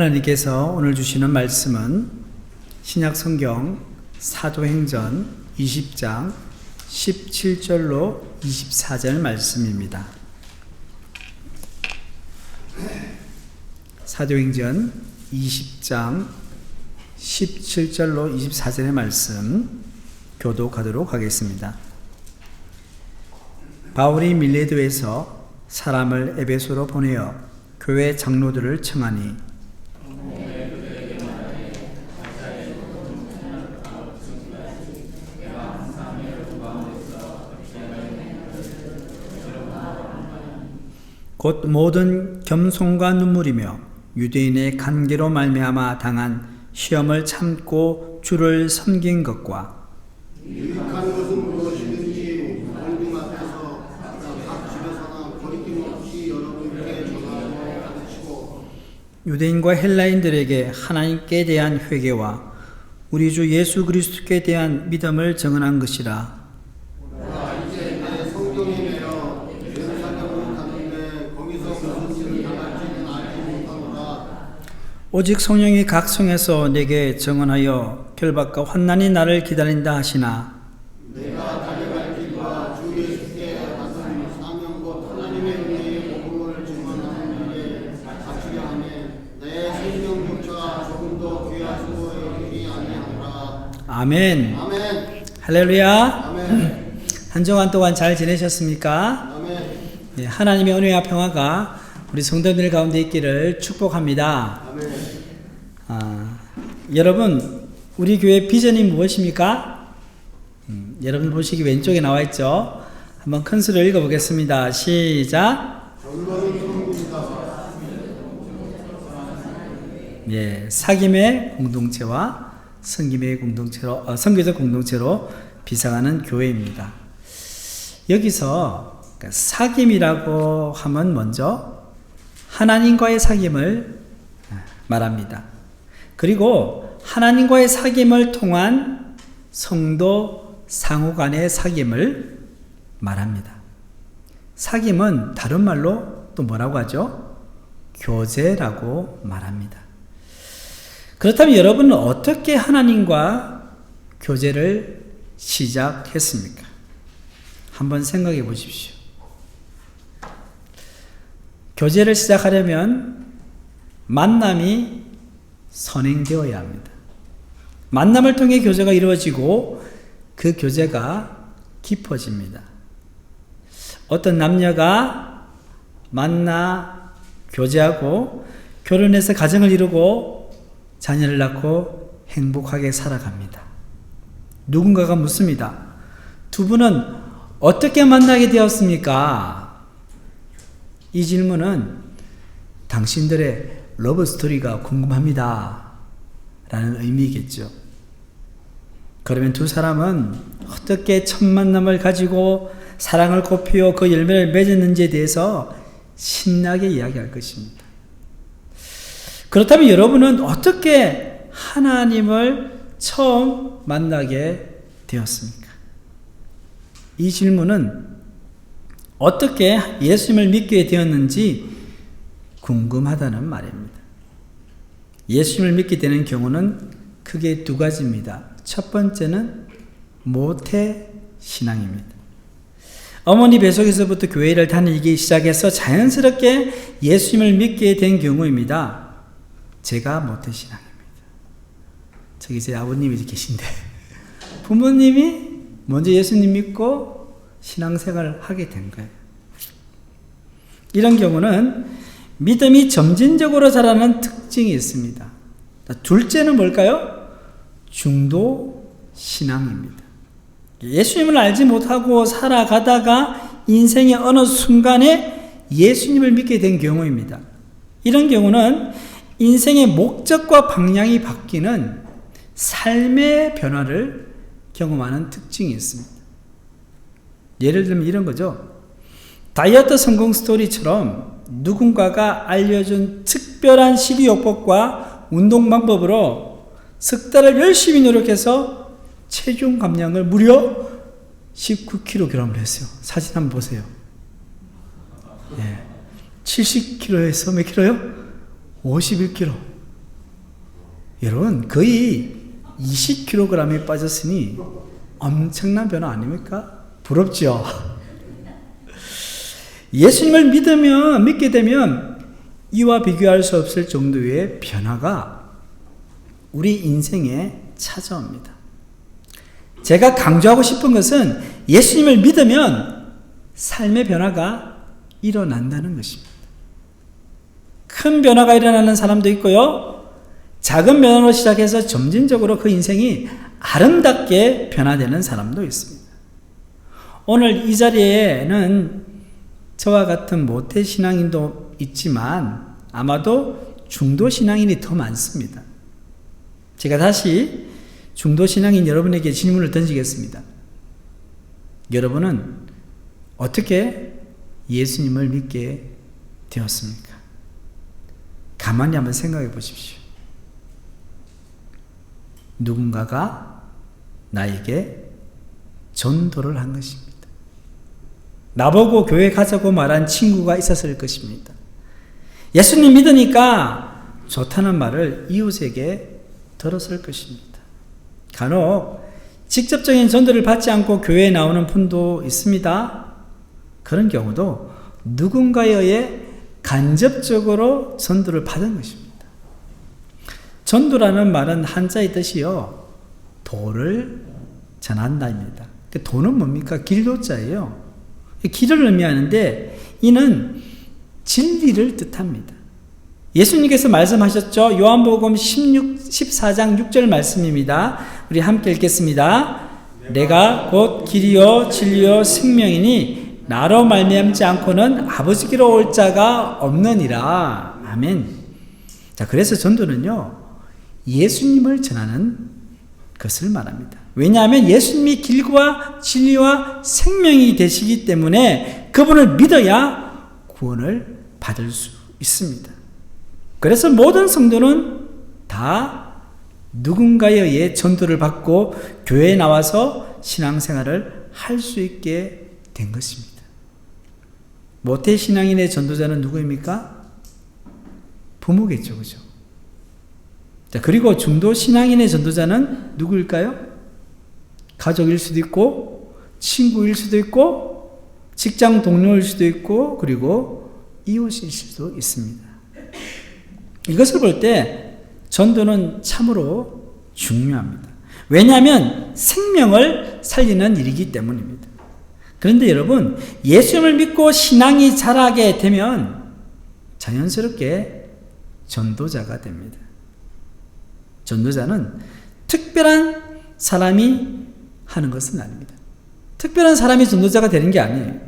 하나님께서 오늘 주시는 말씀은 신약 성경 사도행전 20장 17절로 24절 말씀입니다. 사도행전 20장 17절로 24절의 말씀 교독하도록 하겠습니다. 바울이 밀레도에서 사람을 에베소로 보내어 교회 장로들을 청하니 곧 모든 겸손과 눈물이며 유대인의 관계로 말미암아 당한 시험을 참고 주를 섬긴 것과 유익한 것은 무엇이든지 하나님 앞에서 각 집에서나 거리낌 없이 여러분께 전하고 가르치고 유대인과 헬라인들에게 하나님께 대한 회개와 우리 주 예수 그리스도께 대한 믿음을 증언한 것이라 나 이제 내 성경에 매여 예루살렘으로 가는데 거기서 무슨 일을 당할지는 알지 못하노라 오직 성령이 각 성에서 내게 증언하여 결박과 환난이 나를 기다린다 하시나? 내가 달려갈 길과 주 예수께 받은 사명 곧 하나님의 은혜의 복음을 증언하는 일에 갖추려 하며 내 생명조차 조금 더 귀하시고 여기지 아니하노라. 아멘. 아멘. 할렐루야. 아멘. 한 주간 동안 잘 지내셨습니까? 아멘. 네, 하나님의 은혜와 평화가 우리 성도들 가운데 있기를 축복합니다. 아멘. 아, 여러분, 우리 교회 비전이 무엇입니까? 음, 여러분 보시기 왼쪽에 나와 있죠? 한번 큰 소리로 읽어보겠습니다. 시작. 예, 사김의 공동체와 성김의 공동체로, 어, 성교적 공동체로 비상하는 교회입니다. 여기서 그러니까 사김이라고 하면 먼저 하나님과의 사귐을 말합니다. 그리고 하나님과의 사귐을 통한 성도 상호 간의 사귐을 말합니다. 사귐은 다른 말로 또 뭐라고 하죠? 교제라고 말합니다. 그렇다면 여러분은 어떻게 하나님과 교제를 시작했습니까? 한번 생각해 보십시오. 교제를 시작하려면 만남이 선행되어야 합니다. 만남을 통해 교제가 이루어지고 그 교제가 깊어집니다. 어떤 남녀가 만나 교제하고 결혼해서 가정을 이루고 자녀를 낳고 행복하게 살아갑니다. 누군가가 묻습니다. 두 분은 어떻게 만나게 되었습니까? 이 질문은 당신들의 러브 스토리가 궁금합니다. 라는 의미겠죠. 그러면 두 사람은 어떻게 첫 만남을 가지고 사랑을 꽃피워 그 열매를 맺었는지에 대해서 신나게 이야기할 것입니다. 그렇다면 여러분은 어떻게 하나님을 처음 만나게 되었습니까? 이 질문은 어떻게 예수님을 믿게 되었는지 궁금하다는 말입니다. 예수님을 믿게 되는 경우는 크게 두 가지입니다. 첫 번째는 모태 신앙입니다. 어머니 뱃속에서부터 교회를 다니기 시작해서 자연스럽게 예수님을 믿게 된 경우입니다. 제가 모태 신앙입니다. 저기 제 아버님이 계신데 부모님이 먼저 예수님 믿고 신앙생활을 하게 된 거예요. 이런 경우는 믿음이 점진적으로 자라는 특징이 있습니다. 둘째는 뭘까요? 중도 신앙입니다. 예수님을 알지 못하고 살아가다가 인생의 어느 순간에 예수님을 믿게 된 경우입니다. 이런 경우는 인생의 목적과 방향이 바뀌는 삶의 변화를 경험하는 특징이 있습니다. 예를 들면 이런 거죠. 다이어트 성공 스토리처럼 누군가가 알려준 특별한 식이요법과 운동 방법으로 석 달을 열심히 노력해서 체중 감량을 무려 19kg을 했어요. 사진 한번 보세요. 예. 70kg에서 몇 킬로요? 51kg. 여러분 거의 20kg이 빠졌으니 엄청난 변화 아닙니까? 부럽죠? 예수님을 믿으면 믿게 되면 이와 비교할 수 없을 정도의 변화가 우리 인생에 찾아옵니다. 제가 강조하고 싶은 것은 예수님을 믿으면 삶의 변화가 일어난다는 것입니다. 큰 변화가 일어나는 사람도 있고요. 작은 변화로 시작해서 점진적으로 그 인생이 아름답게 변화되는 사람도 있습니다. 오늘 이 자리에는 저와 같은 모태 신앙인도 있지만 아마도 중도 신앙인이 더 많습니다. 제가 다시 중도 신앙인 여러분에게 질문을 던지겠습니다. 여러분은 어떻게 예수님을 믿게 되었습니까? 가만히 한번 생각해 보십시오. 누군가가 나에게 전도를 한 것입니다. 나보고 교회 가자고 말한 친구가 있었을 것입니다. 예수님 믿으니까 좋다는 말을 이웃에게 들었을 것입니다. 간혹 직접적인 전도를 받지 않고 교회에 나오는 분도 있습니다. 그런 경우도 누군가에 의해 간접적으로 전도를 받은 것입니다. 전도라는 말은 한자의 뜻이요. 도를 전한다입니다. 그 도는 뭡니까? 길도자예요. 길을 의미하는데 이는 진리를 뜻합니다. 예수님께서 말씀하셨죠. 요한복음 16, 14장 6절 말씀입니다. 우리 함께 읽겠습니다. 내가 곧 길이요 진리요 생명이니 나로 말미암지 않고는 아버지께로 올 자가 없느니라. 아멘. 자, 그래서 전도는요. 예수님을 전하는 것을 말합니다. 왜냐하면 예수님이 길과 진리와 생명이 되시기 때문에 그분을 믿어야 구원을 받을 수 있습니다. 그래서 모든 성도는 다 누군가에 의해 전도를 받고 교회에 나와서 신앙생활을 할 수 있게 된 것입니다. 모태 신앙인의 전도자는 누구입니까? 부모겠죠, 그죠? 자, 그리고 중도 신앙인의 전도자는 누구일까요? 가족일 수도 있고, 친구일 수도 있고, 직장 동료일 수도 있고, 그리고 이웃일 수도 있습니다. 이것을 볼 때 전도는 참으로 중요합니다. 왜냐하면 생명을 살리는 일이기 때문입니다. 그런데 여러분, 예수님을 믿고 신앙이 자라게 되면 자연스럽게 전도자가 됩니다. 전도자는 특별한 사람이 하는 것은 아닙니다. 특별한 사람이 전도자가 되는 게 아니에요.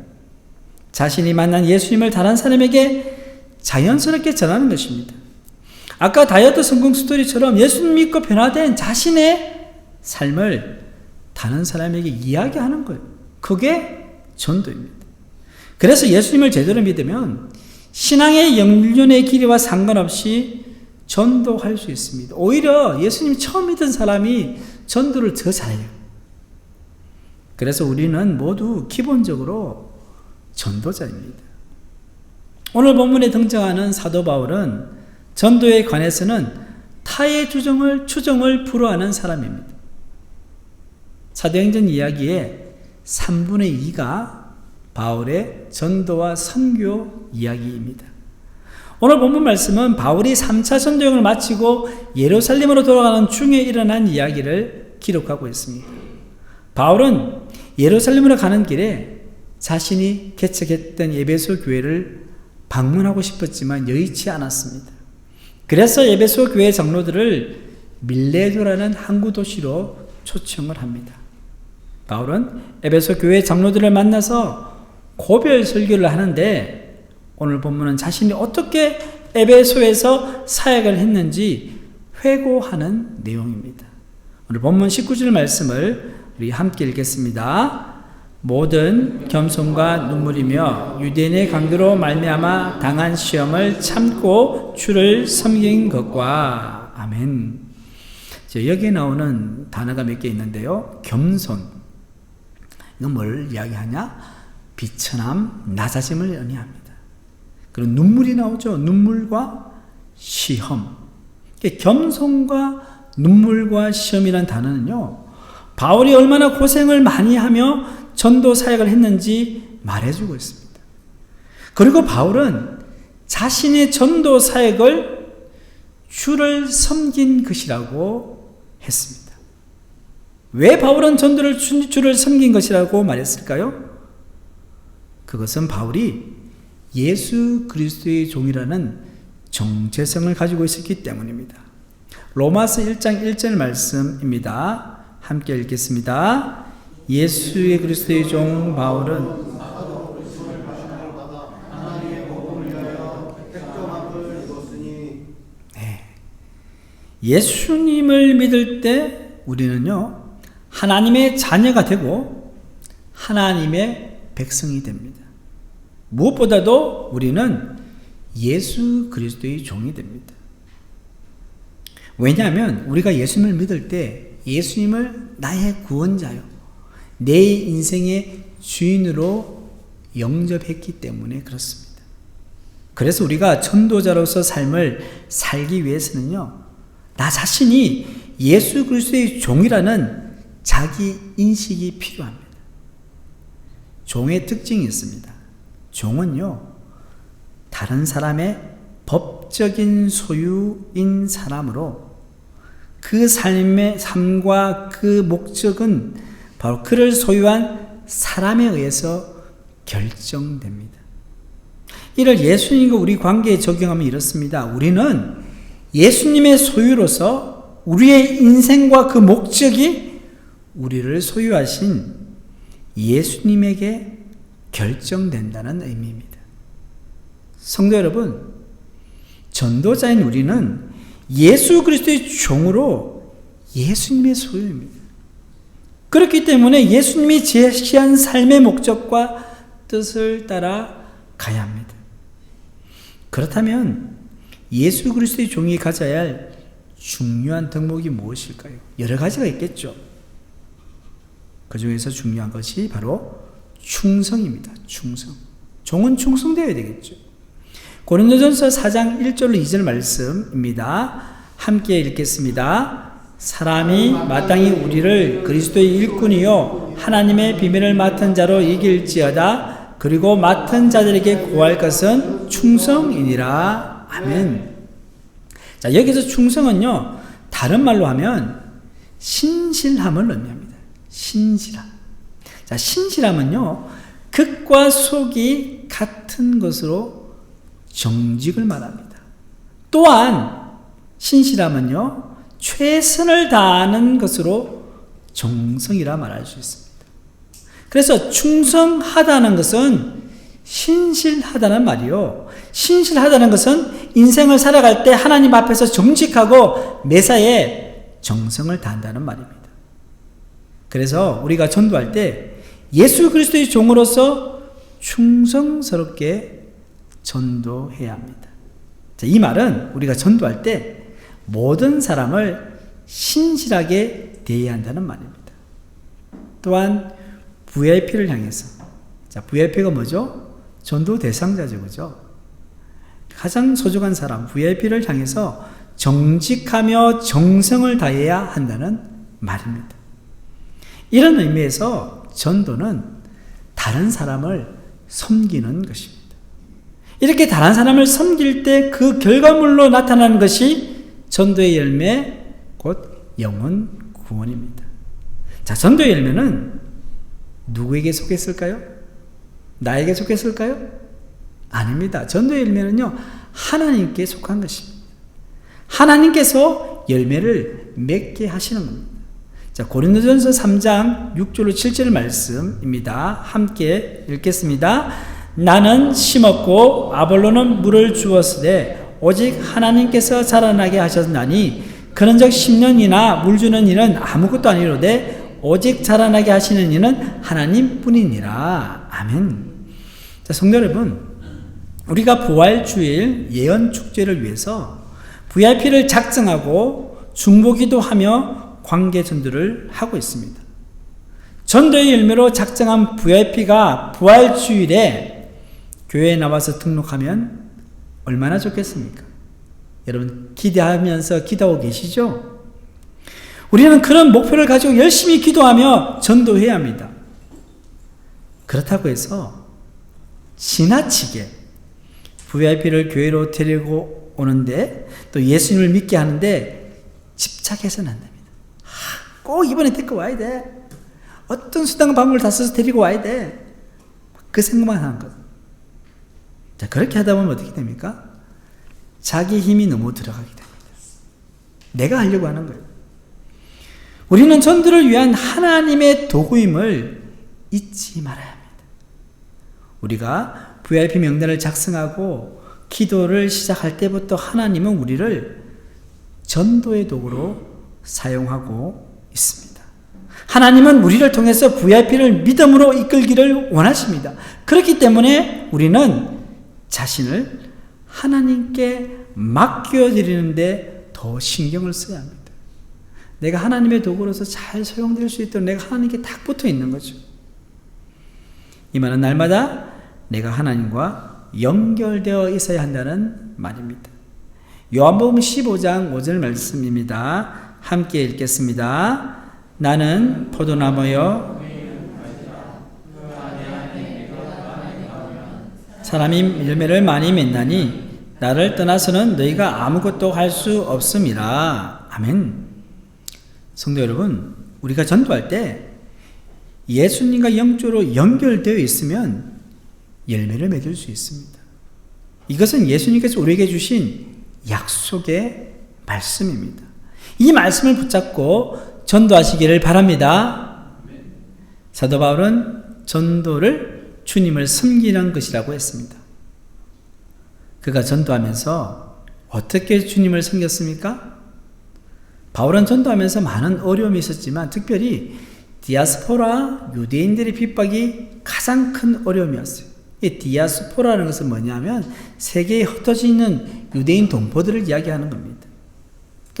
자신이 만난 예수님을 다른 사람에게 자연스럽게 전하는 것입니다. 아까 다이어트 성공 스토리처럼 예수님 믿고 변화된 자신의 삶을 다른 사람에게 이야기하는 거예요. 그게 전도입니다. 그래서 예수님을 제대로 믿으면 신앙의 영륜의 길이와 상관없이 전도할 수 있습니다. 오히려 예수님 처음 믿은 사람이 전도를 더 잘해요. 그래서 우리는 모두 기본적으로 전도자입니다. 오늘 본문에 등장하는 사도 바울은 전도에 관해서는 타의 주정을 추정을 불허하는 사람입니다. 사도행전 이야기의 3분의 2가 바울의 전도와 선교 이야기입니다. 오늘 본문 말씀은 바울이 3차 전도행을 마치고 예루살렘으로 돌아가는 중에 일어난 이야기를 기록하고 있습니다. 바울은 예루살렘으로 가는 길에 자신이 개척했던 예배소 교회를 방문하고 싶었지만 여의치 않았습니다. 그래서 예배소 교회 장로들을 밀레도라는 항구 도시로 초청을 합니다. 바울은 에베소 교회 장로들을 만나서 고별 설교를 하는데 오늘 본문은 자신이 어떻게 에베소에서 사역을 했는지 회고하는 내용입니다. 오늘 본문 19절 말씀을 우리 함께 읽겠습니다. 모든 겸손과 눈물이며 유대인의 강도로 말미암아 당한 시험을 참고 주를 섬긴 것과 아멘. 여기에 나오는 단어가 몇 개 있는데요. 겸손. 이건 뭘 이야기하냐? 비천함, 낮아짐을 의미합니다. 그리고 눈물이 나오죠. 눈물과 시험. 겸손과 눈물과 시험이란 단어는요, 바울이 얼마나 고생을 많이 하며 전도 사역을 했는지 말해주고 있습니다. 그리고 바울은 자신의 전도 사역을 주를 섬긴 것이라고 했습니다. 왜 바울은 전도를 주- 주를 섬긴 것이라고 말했을까요? 그것은 바울이 예수 그리스도의 종이라는 정체성을 가지고 있었기 때문입니다. 로마서 1장 1절 말씀입니다. 함께 읽겠습니다. 예수의 그리스도의 종 바울은 예수님을 믿을 때 우리는요, 하나님의 자녀가 되고 하나님의 백성이 됩니다. 무엇보다도 우리는 예수 그리스도의 종이 됩니다. 왜냐하면 우리가 예수님을 믿을 때 예수님을 나의 구원자요, 내 인생의 주인으로 영접했기 때문에 그렇습니다. 그래서 우리가 전도자로서 삶을 살기 위해서는요, 나 자신이 예수 그리스도의 종이라는 자기 인식이 필요합니다. 종의 특징이 있습니다. 종은요, 다른 사람의 법적인 소유인 사람으로 그 삶의 삶과 그 목적은 바로 그를 소유한 사람에 의해서 결정됩니다. 이를 예수님과 우리 관계에 적용하면 이렇습니다. 우리는 예수님의 소유로서 우리의 인생과 그 목적이 우리를 소유하신 예수님에게 결정된다는 의미입니다. 성도 여러분, 전도자인 우리는 예수 그리스도의 종으로 예수님의 소유입니다. 그렇기 때문에 예수님이 제시한 삶의 목적과 뜻을 따라 가야 합니다. 그렇다면 예수 그리스도의 종이 가져야 할 중요한 덕목이 무엇일까요? 여러 가지가 있겠죠. 그 중에서 중요한 것이 바로 충성입니다. 충성. 종은 충성되어야 되겠죠. 고린도전서 4장 1절로 2절 말씀입니다. 함께 읽겠습니다. 사람이 마땅히 우리를 그리스도의 일꾼이요 하나님의 비밀을 맡은 자로 이길지어다 그리고 맡은 자들에게 구할 것은 충성이니라. 아멘. 자, 여기서 충성은요. 다른 말로 하면 신실함을 의미합니다. 신실함. 자, 신실함은요. 극과 속이 같은 것으로 정직을 말합니다. 또한 신실함은요. 최선을 다하는 것으로 정성이라 말할 수 있습니다. 그래서 충성하다는 것은 신실하다는 말이요. 신실하다는 것은 인생을 살아갈 때 하나님 앞에서 정직하고 매사에 정성을 다한다는 말입니다. 그래서 우리가 전도할 때 예수 그리스도의 종으로서 충성스럽게 전도해야 합니다. 자, 이 말은 우리가 전도할 때 모든 사람을 신실하게 대해야 한다는 말입니다. 또한 VIP를 향해서 자, VIP가 뭐죠? 전도 대상자죠, 그죠? 가장 소중한 사람, VIP를 향해서 정직하며 정성을 다해야 한다는 말입니다. 이런 의미에서 전도는 다른 사람을 섬기는 것입니다. 이렇게 다른 사람을 섬길 때 그 결과물로 나타나는 것이 전도의 열매, 곧 영혼 구원입니다. 자, 전도의 열매는 누구에게 속했을까요? 나에게 속했을까요? 아닙니다. 전도의 열매는요, 하나님께 속한 것입니다. 하나님께서 열매를 맺게 하시는 겁니다. 자, 고린도전서 3장 6절로 7절 말씀입니다. 함께 읽겠습니다. 나는 심었고 아볼로는 물을 주었으되 오직 하나님께서 자라나게 하셨나니 그런적 10년이나 물 주는 이는 아무것도 아니로되 오직 자라나게 하시는 이는 하나님뿐이니라. 아멘. 자, 성도 여러분, 우리가 부활 주일 예언 축제를 위해서 VIP를 작성하고 중보기도 하며 관계 전도를 하고 있습니다. 전도의 열매로 작성한 VIP가 부활 주일에 교회에 나와서 등록하면 얼마나 좋겠습니까? 여러분 기대하면서 기도하고 계시죠? 우리는 그런 목표를 가지고 열심히 기도하며 전도해야 합니다. 그렇다고 해서 지나치게 VIP를 교회로 데리고 오는데 또 예수님을 믿게 하는데 집착해서는 안 됩니다. 아, 꼭 이번에 데리고 와야 돼. 어떤 수단 방법을 다 써서 데리고 와야 돼. 그 생각만 하는 것. 자, 그렇게 하다 보면 어떻게 됩니까? 자기 힘이 너무 들어가게 됩니다. 내가 하려고 하는 거예요. 우리는 전도를 위한 하나님의 도구임을 잊지 말아야 합니다. 우리가 VIP 명단을 작성하고 기도를 시작할 때부터 하나님은 우리를 전도의 도구로 사용하고 있습니다. 하나님은 우리를 통해서 VIP를 믿음으로 이끌기를 원하십니다. 그렇기 때문에 우리는 자신을 하나님께 맡겨드리는데 더 신경을 써야 합니다. 내가 하나님의 도구로서 잘 사용될 수 있도록 내가 하나님께 딱 붙어 있는 거죠. 이 말은 날마다 내가 하나님과 연결되어 있어야 한다는 말입니다. 요한복음 15장 5절 말씀입니다. 함께 읽겠습니다. 나는 포도나무여 사람이 열매를 많이 맺나니 나를 떠나서는 너희가 아무것도 할 수 없음이라. 아멘. 성도 여러분, 우리가 전도할 때 예수님과 영적으로 연결되어 있으면 열매를 맺을 수 있습니다. 이것은 예수님께서 우리에게 주신 약속의 말씀입니다. 이 말씀을 붙잡고 전도하시기를 바랍니다. 사도 바울은 전도를 주님을 섬기는 것이라고 했습니다. 그가 전도하면서 어떻게 주님을 섬겼습니까? 바울은 전도하면서 많은 어려움이 있었지만 특별히 디아스포라 유대인들의 핍박이 가장 큰 어려움이었어요. 이 디아스포라는 것은 뭐냐면 세계에 흩어져 있는 유대인 동포들을 이야기하는 겁니다.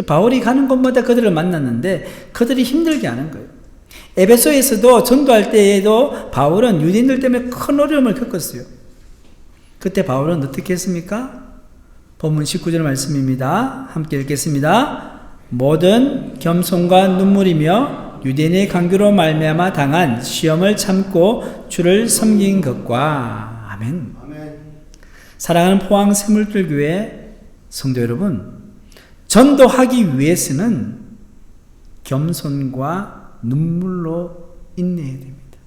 바울이 가는 곳마다 그들을 만났는데 그들이 힘들게 하는 거예요. 에베소에서도 전도할 때에도 바울은 유대인들 때문에 큰 어려움을 겪었어요. 그때 바울은 어떻게 했습니까? 본문 19절 말씀입니다. 함께 읽겠습니다. 모든 겸손과 눈물이며 유대인의 강교로 말미암아 당한 시험을 참고 주를 섬긴 것과 아멘. 아멘. 사랑하는 포항 세물들교회 성도 여러분, 전도하기 위해서는 겸손과 눈물로 인내해야 됩니다.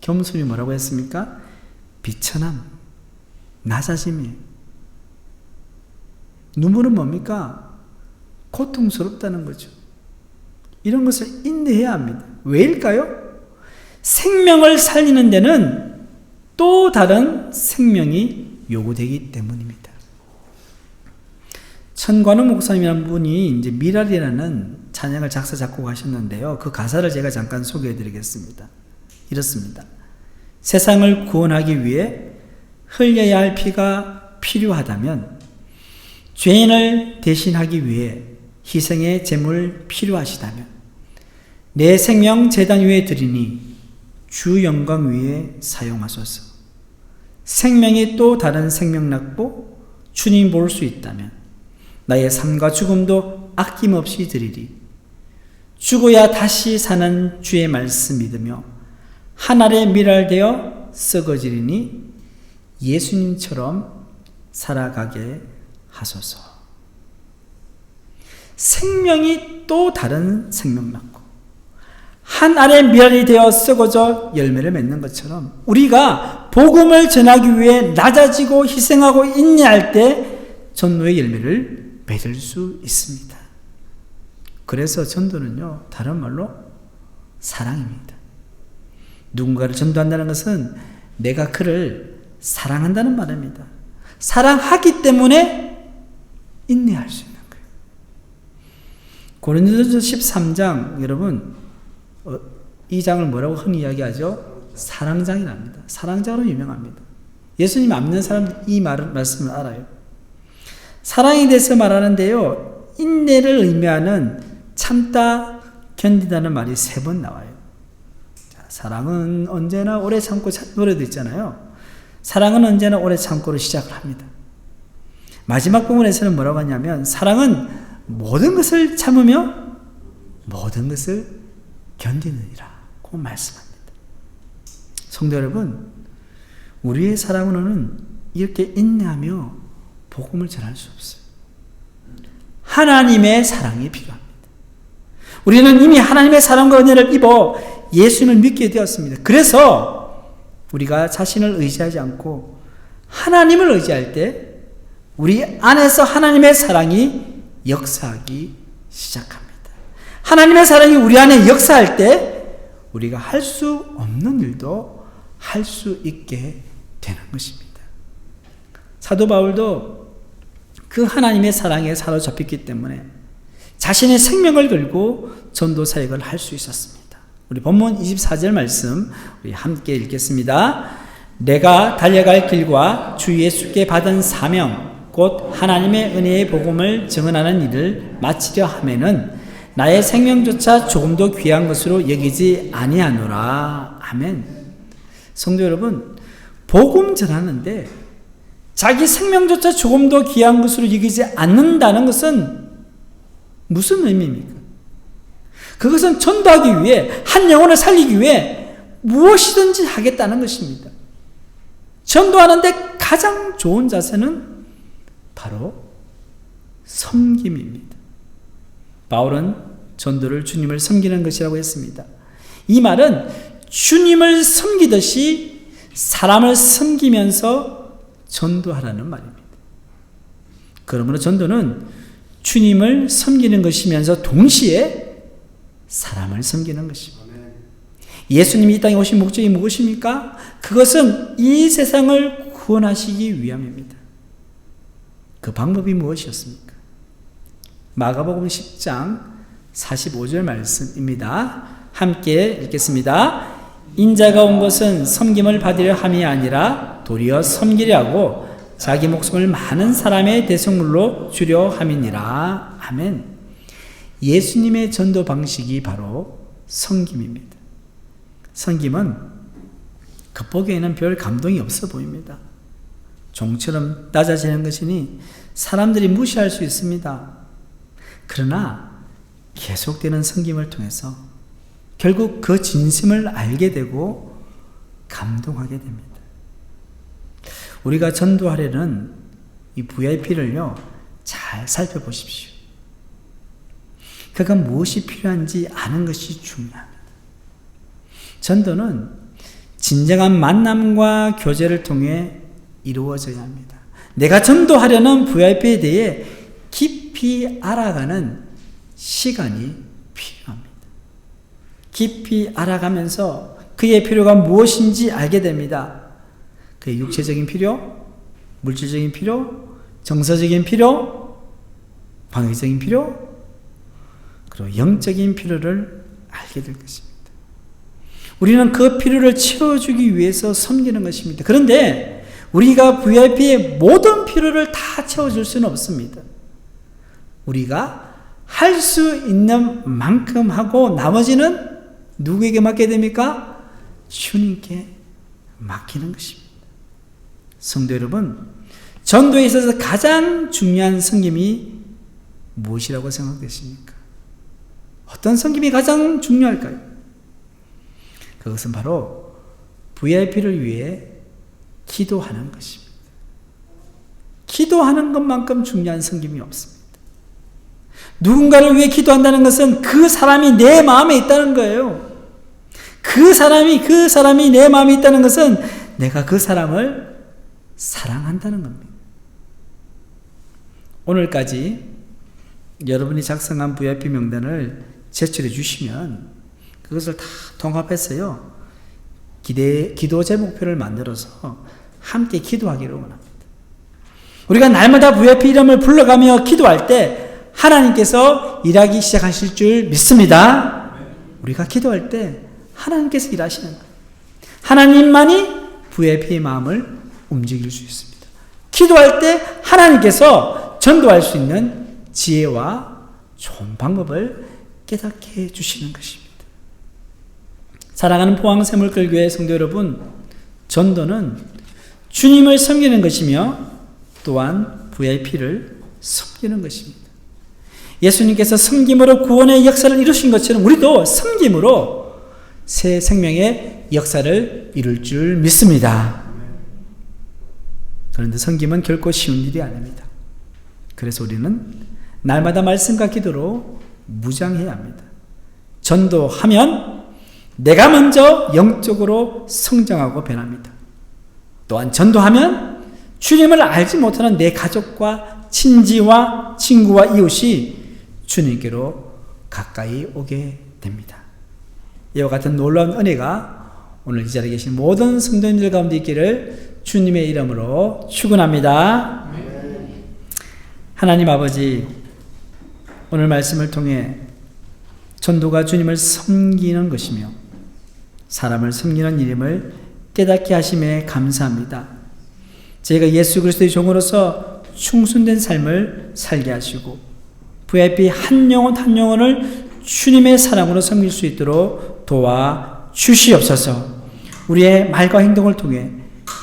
겸손이 뭐라고 했습니까? 비천함, 낮아짐이에요. 눈물은 뭡니까? 고통스럽다는 거죠. 이런 것을 인내해야 합니다. 왜일까요? 생명을 살리는 데는 또 다른 생명이 요구되기 때문입니다. 천관우 목사님이라는 분이 이제 미랄이라는 찬양을 작사 작곡하셨는데요. 그 가사를 제가 잠깐 소개해 드리겠습니다. 이렇습니다. 세상을 구원하기 위해 흘려야 할 피가 필요하다면 죄인을 대신하기 위해 희생의 제물 필요하시다면 내 생명 재단 위에 드리니 주 영광 위에 사용하소서. 생명이 또 다른 생명 낳고 주님 볼 수 있다면 나의 삶과 죽음도 아낌없이 드리리. 죽어야 다시 사는 주의 말씀 믿으며 하늘에 미랄되어 썩어지리니 예수님처럼 살아가게 하소서. 생명이 또 다른 생명 낳고 한 알에 미랄이 되어 썩어져 열매를 맺는 것처럼 우리가 복음을 전하기 위해 낮아지고 희생하고 인내할 때 전도의 열매를 맺을 수 있습니다. 그래서 전도는요, 다른 말로 사랑입니다. 누군가를 전도한다는 것은 내가 그를 사랑한다는 말입니다. 사랑하기 때문에 인내할 수 있는 거예요. 고린도전서 13장 여러분 어, 이 장을 뭐라고 흔히 이야기하죠? 사랑장이랍니다. 사랑장으로 유명합니다. 예수님 안 믿는 사람들 이 말을 말씀을 알아요. 사랑에 대해서 말하는데요. 인내를 의미하는 참다 견디다는 말이 세 번 나와요. 자, 사랑은 언제나 오래 참고 차, 노래도 있잖아요. 사랑은 언제나 오래 참고로 시작을 합니다. 마지막 부분에서는 뭐라고 하냐면 사랑은 모든 것을 참으며 모든 것을 견디느니라고 말씀합니다. 성도 여러분, 우리의 사랑으로는 이렇게 인내하며 복음을 전할 수 없어요. 하나님의 사랑이 필요합니다. 우리는 이미 하나님의 사랑과 은혜를 입어 예수님을 믿게 되었습니다. 그래서 우리가 자신을 의지하지 않고 하나님을 의지할 때 우리 안에서 하나님의 사랑이 역사하기 시작합니다. 하나님의 사랑이 우리 안에 역사할 때 우리가 할 수 없는 일도 할 수 있게 되는 것입니다. 사도 바울도 그 하나님의 사랑에 사로잡혔기 때문에 자신의 생명을 걸고 전도 사역을 할 수 있었습니다. 우리 본문 24절 말씀 우리 함께 읽겠습니다. 내가 달려갈 길과 주 예수께 받은 사명 곧 하나님의 은혜의 복음을 증언하는 일을 마치려 하면은 나의 생명조차 조금도 귀한 것으로 여기지 아니하노라. 아멘. 성도 여러분, 복음 전하는데 자기 생명조차 조금도 귀한 것으로 여기지 않는다는 것은 무슨 의미입니까? 그것은 전도하기 위해 한 영혼을 살리기 위해 무엇이든지 하겠다는 것입니다. 전도하는데 가장 좋은 자세는 바로 섬김입니다. 바울은 전도를 주님을 섬기는 것이라고 했습니다. 이 말은 주님을 섬기듯이 사람을 섬기면서 전도하라는 말입니다. 그러므로 전도는 주님을 섬기는 것이면서 동시에 사람을 섬기는 것입니다. 예수님이 이 땅에 오신 목적이 무엇입니까? 그것은 이 세상을 구원하시기 위함입니다. 그 방법이 무엇이었습니까? 마가복음 10장 45절 말씀입니다. 함께 읽겠습니다. 인자가 온 것은 섬김을 받으려 함이 아니라 도리어 섬기려 하고 자기 목숨을 많은 사람의 대성물로 주려 함이니라. 아멘. 예수님의 전도 방식이 바로 섬김입니다. 섬김은 겉보기에는 별 감동이 없어 보입니다. 종처럼 낮아지는 것이니 사람들이 무시할 수 있습니다. 그러나 계속되는 섬김을 통해서 결국 그 진심을 알게 되고 감동하게 됩니다. 우리가 전도하려는 이 VIP를요, 잘 살펴보십시오. 그가 무엇이 필요한지 아는 것이 중요합니다. 전도는 진정한 만남과 교제를 통해 이루어져야 합니다. 내가 전도하려는 VIP에 대해 깊이 알아가는 시간이 필요합니다. 깊이 알아가면서 그의 필요가 무엇인지 알게 됩니다. 그의 육체적인 필요, 물질적인 필요, 정서적인 필요, 방위적인 필요, 그리고 영적인 필요를 알게 될 것입니다. 우리는 그 필요를 채워주기 위해서 섬기는 것입니다. 그런데 우리가 VIP의 모든 필요를 다 채워줄 수는 없습니다. 우리가 할 수 있는 만큼 하고 나머지는 누구에게 맡게 됩니까? 주님께 맡기는 것입니다. 성도 여러분, 전도에 있어서 가장 중요한 성김이 무엇이라고 생각되십니까? 어떤 성김이 가장 중요할까요? 그것은 바로 VIP를 위해 기도하는 것입니다. 기도하는 것만큼 중요한 성김이 없습니다. 누군가를 위해 기도한다는 것은 그 사람이 내 마음에 있다는 거예요. 그 사람이, 그 사람이 내 마음에 있다는 것은 내가 그 사람을 사랑한다는 겁니다. 오늘까지 여러분이 작성한 VIP 명단을 제출해 주시면 그것을 다 통합해서요. 기대, 기도 제목표를 만들어서 함께 기도하기를 원합니다. 우리가 날마다 VIP 이름을 불러가며 기도할 때 하나님께서 일하기 시작하실 줄 믿습니다. 우리가 기도할 때 하나님께서 일하시는 거예요. 하나님만이 VIP의 마음을 움직일 수 있습니다. 기도할 때 하나님께서 전도할 수 있는 지혜와 좋은 방법을 깨닫게 해 주시는 것입니다. 사랑하는 포항샘물교회 성도 여러분, 전도는 주님을 섬기는 것이며 또한 VIP를 섬기는 것입니다. 예수님께서 섬김으로 구원의 역사를 이루신 것처럼 우리도 섬김으로 새 생명의 역사를 이룰 줄 믿습니다. 그런데 섬김은 결코 쉬운 일이 아닙니다. 그래서 우리는 날마다 말씀과 기도로 무장해야 합니다. 전도하면 내가 먼저 영적으로 성장하고 변합니다. 또한 전도하면 주님을 알지 못하는 내 가족과 친지와 친구와 이웃이 주님께로 가까이 오게 됩니다. 이와 같은 놀라운 은혜가 오늘 이 자리에 계신 모든 성도님들 가운데 있기를 주님의 이름으로 축원합니다. 하나님 아버지 오늘 말씀을 통해 전도가 주님을 섬기는 것이며 사람을 섬기는 일임을 깨닫게 하심에 감사합니다. 저희가 예수 그리스도의 종으로서 충순된 삶을 살게 하시고 VIP 한 영혼 한 영혼을 주님의 사랑으로 섬길 수 있도록 도와 주시옵소서. 우리의 말과 행동을 통해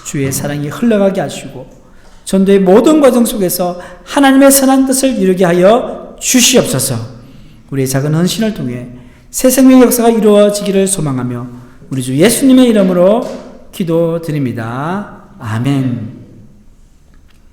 주의 사랑이 흘러가게 하시고 전도의 모든 과정 속에서 하나님의 선한 뜻을 이루게 하여 주시옵소서. 우리의 작은 헌신을 통해 새 생명의 역사가 이루어지기를 소망하며 우리 주 예수님의 이름으로 기도드립니다. 아멘.